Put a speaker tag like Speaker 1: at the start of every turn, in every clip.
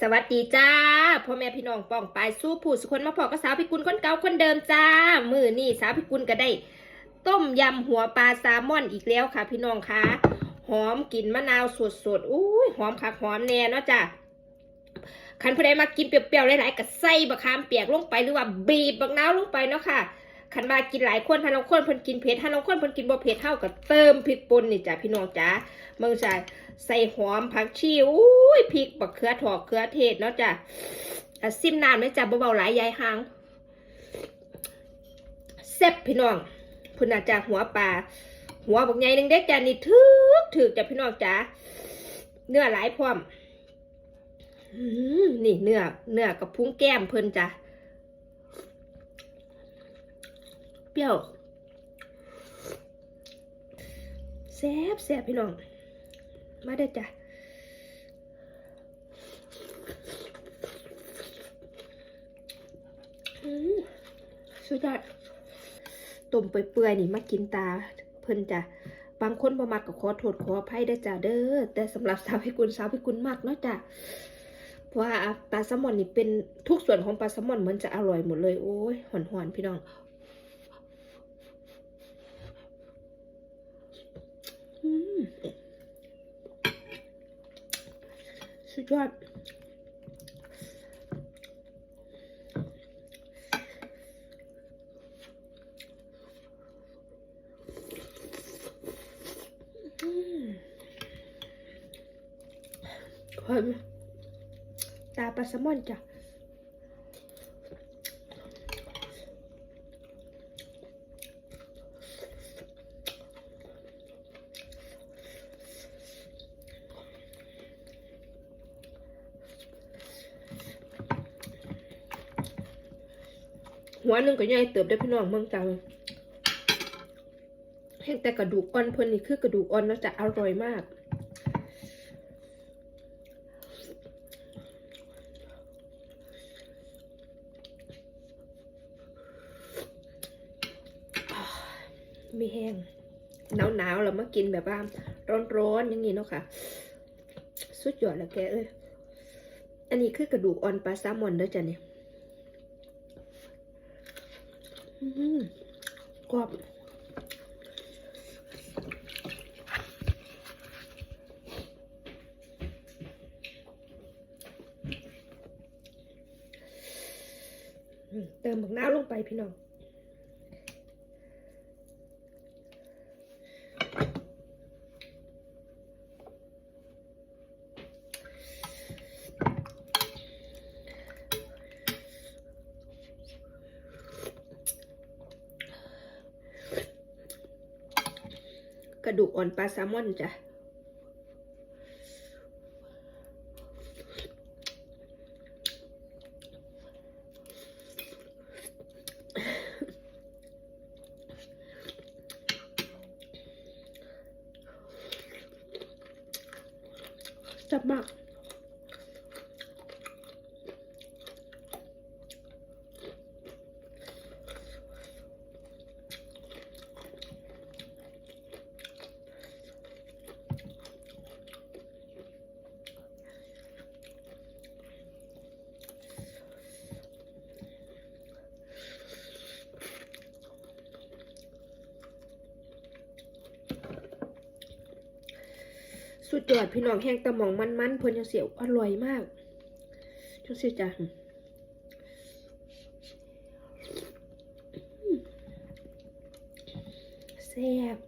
Speaker 1: สวัสดีจ้าพ่อแม่พี่น้องป้องปายสู้ผู้สุคนมาพอกับสาวพิกุลคนเก่าคนเดิมจ้า มือนี่สาวพิกุลก็ได้ ต้มยำหัวปลาแซลมอนอีกแล้วค่ะ พี่น้องคะหอมกลิ่นมะนาวสดๆอุ้ยหอมคักหอมแน่เนาะจ้าคันผู้ใดมากินเปรี้ยวๆหลายๆก็ใส่บะขามเปียกลงไปหรือว่าบีบบักนาวลงไปเนาะค่ะ คันมากินหลายคนถ้าน้องคนเพิ่นกินเผ็ดถ้าน้องคนเพิ่นกินบ่เผ็ดเท่ากับเติมพริกป่นนี่จ้าพี่น้องจ้าเมืองจ้าใส่หอมผักชีอุ้ยพริกบักเขือถอกเขือเทศเนาะจ้ะซิมน้ำเลยจ้ะเบาๆหลายยายหางเซ็บพี่น้องพุ่นน่ะจ้ะหัวปลาหัวบักใหญ่นึงเด็กจ้ะนี่ถึกถึกจ้ะพี่น้องจ้ะเนื้อหลายพร้อมอืมนี่เนื้อเนื้อกับพุ้งแก้มเพิ่นจ้ะเปรี้ยวแซ่บแซ่บพี่น้อง มาได้จ้ะสุดยอดต้มเปื่อยๆนี่มากินตา เพิ่นจ้ะบางคนบ่มักก็ขอโทษขออภัยได้จ้ะเด้อแต่สำหรับสาวพิกุลสาวพิกุลมากเนาะจ้ะเพราะว่าปลาแซลมอนนี่เป็นทุกส่วนของปลาแซลมอนเหมือนจะอร่อยหมดเลยโอ้ยหอนๆพี่น้อง อืม สุดยอดอืมหอมตาปลาแซลมอนจ้ะ หัวหนึ่งก็ใหญ่เติบได้พี่น้องเมืองจังเห็นแต่กระดูกอ่อนเพิ่นนี่คือกระดูกอ่อนแล้วจะอร่อยมากมีแห้งหนาวหนาวๆเรามากินแบบว่าร้อนๆอย่างนี้เนาะค่ะ สุดยอดแล้วแกเอ้ยอันนี้คือกระดูกอ่อนปลาแซลมอนเด้อจ้ะเนี่ย อืม กรอบเติมบักน้าลงไปพี่น้อง กระดูกอ่อนปลาแซลมอนจ้ะจับมาก สุดยอดพี่น้องแห้งตะหมองมันๆเพิ่นยังเสียวอร่อยมากจังสิจ้ะแซ่บ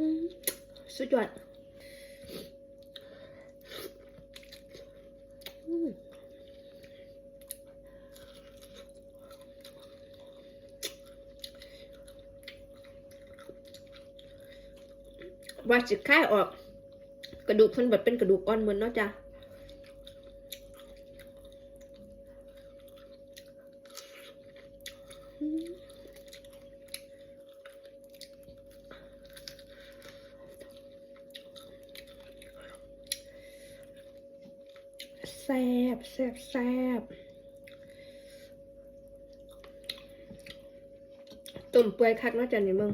Speaker 1: อืม สุดยอดว่าสิค่ายออก กระดูกเพิ่นแบบเป็นกระดูกอ่อนเหมือนเนาะจ้ะอืม แซ่บแซ่บแซ่บต้มเปื่อยคักนาะจ้ะนี่มึง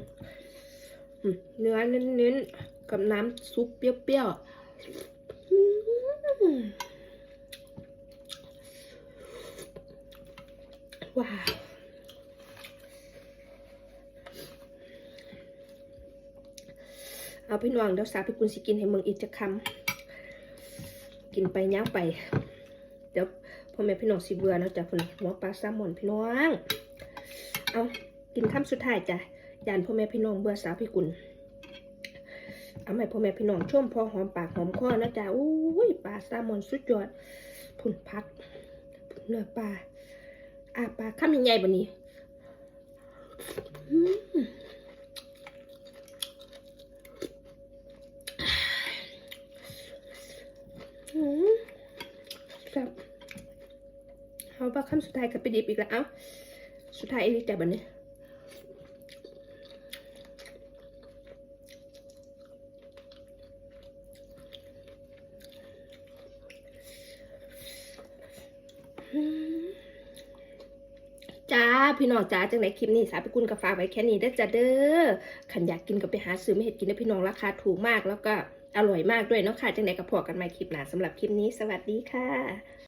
Speaker 1: เนื้อเน้นๆ กับน้ำซุปเปรี้ยวๆ ว้าวเอาพี่น้องเดี๋ยวสาพี่กุลสิกินให้มึงอีกจะคำกินไปย่างไป เดี๋ยวพ่อแม่พี่น้องสิเบื่อแล้วจ้ะคนหัวปลาแซลมอนพี่น้อง เอากินคำสุดท้ายจ้ะยานพ่อแม่พี่น้องเบื่อสาวพี่กุลเอาใหม่พ่อแม่พี่น้องช่วมพอหอมปากหอมคอนะจ๊ะอุ้ยปลาแซลมอนสุดยอดพุ่นพักเนื้อปลาอ่าปลาข้ามใหญ่ๆแบบนี้ เอาปลาคำสุดท้ายกับไปดิบอีกแล้วเอ้าสุดท้ายอีกแต่บันนี้จ้าพี่น้องจ้าจังไหนคลิปนี้สาไปกุลกับฝากไว้แค่นี้ได้จ้าเด้อขันอยากกินก็ไปหาซื้อไม่เห็ดกินนะพี่น้องราคาถูกมากแล้วก็อร่อยมากด้วยเนาะค่ะจังไหนกับพอกันใหม่คลิปหน้าสำหรับคลิปนี้ สวัสดีค่ะ